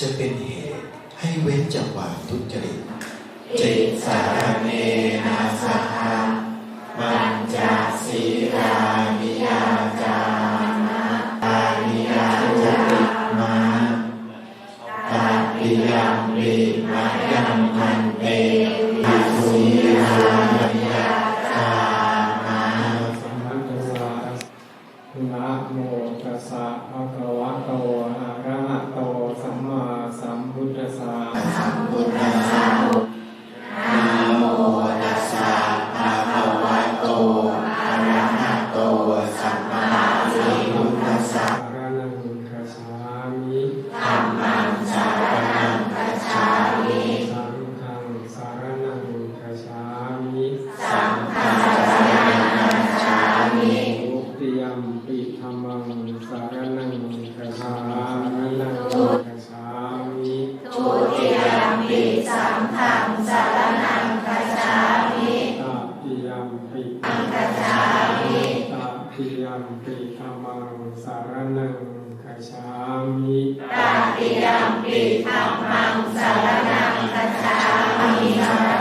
จะเป็นเหตุให้เว้นจากความทุจริตจิตสารเนนะ ยังวิมายังมันเตวิสุยานยาตามาสัมพุทธัสสะนะโมตัสสะภะคะวะโตอะ ยมปิสังฆังสารนังคัจฉามิตติยมปิคัจฉามิตติยมปิธรรมังสารนังคัจฉามิตติยมปิธัมมังสารนังคัจฉามิ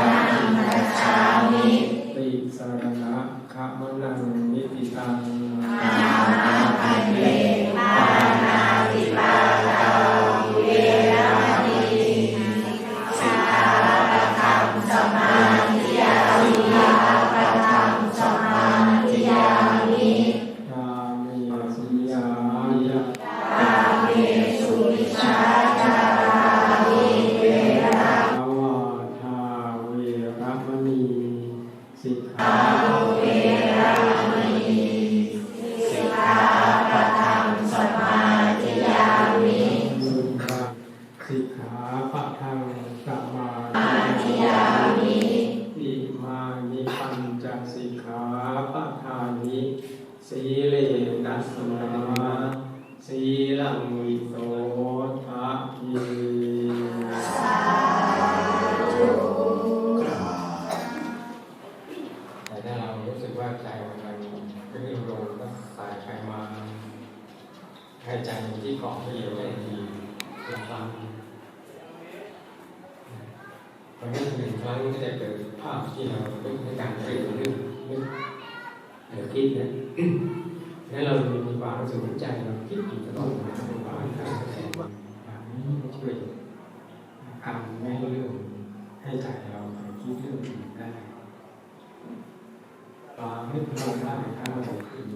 ปัสิกขาปะทานิสีเลนะสมาสีลังวิโสทะเยกราแต่ถ้าเรารู้สึกว่าใจมันมันขึ้นลงก็สายไปมาให้ใจอยู่ที่เกาะที่อยู่ได้ดีอีกครั้งวันนี้หนึ่งครั้งก็จะเกิดาพที่เราในการเปลี่ยนนึกนึกเดี๋ยวคิดนะแล้วเรามีความรู้สึกว่าใจเราคิดอยู่ตลอดเวลาเป็นความการแสดงว่าแบบนี้ช่วยทำให้เรื่องให้ใจเราคิดเรื่องอื่นได้ตามไม่พลาได้ถ้าเราขึ้น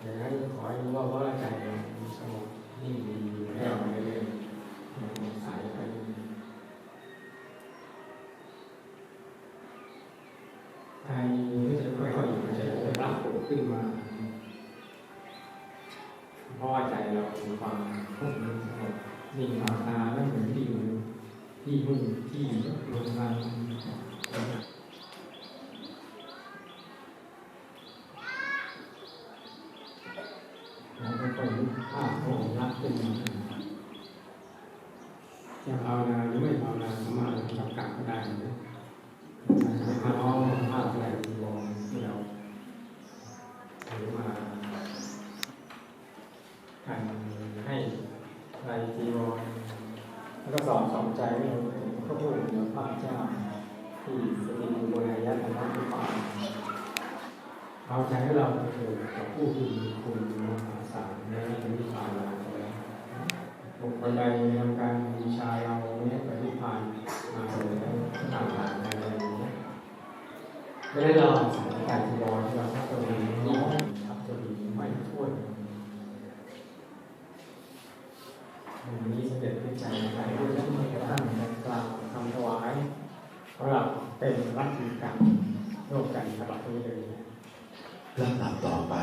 อย่างนั้นขอให้รู้ว่าว่าใจมันสงบนิ่งดีอยู่ให้เราเรื่อยๆมันใสไปเรื่อยๆใจก็จะค่อยๆอยู่ใจจะรับ ขึ้นมาเพราะว่าใจเรามีความควบคุมสงบนิ่งหลับตาแล้วเหมือนที่อยู่ที่มุ่งที่ลงมาแล้วก็ต้องภาพของรักขึ้นมาจะภาวนาหรือไม่ภาวนาสามารถกำกับก็ได้นะมาล้อมภาพอะไรมองที่เราห อมาการให้ไบจีวรแล้วก็สอนสอนใจให้เราพระพุทธเจ้าพระเจ้าที่สติบุญญาธรรมทุกฝ่ายเอาใจให้เราเกิดกับผู้ที่มีคุณมหาศาลในนิพพานเราแล้วบุคคลใดทำการบูชาเราเนี่ยไปนิพพานมาเลยต่างต่างอะไรอย่างเงี้ไม่ได้รอสานการจีวรที่เราทำตรงนี้ จะมีไม่ถ้วนวันนี้เสด็จพรจันทร์ไปด้วยน้ำมันร่างกล่าวทำถวายเราเป็นรักษนการร่วมกันฉบับนี้เลยลำดับต่อไป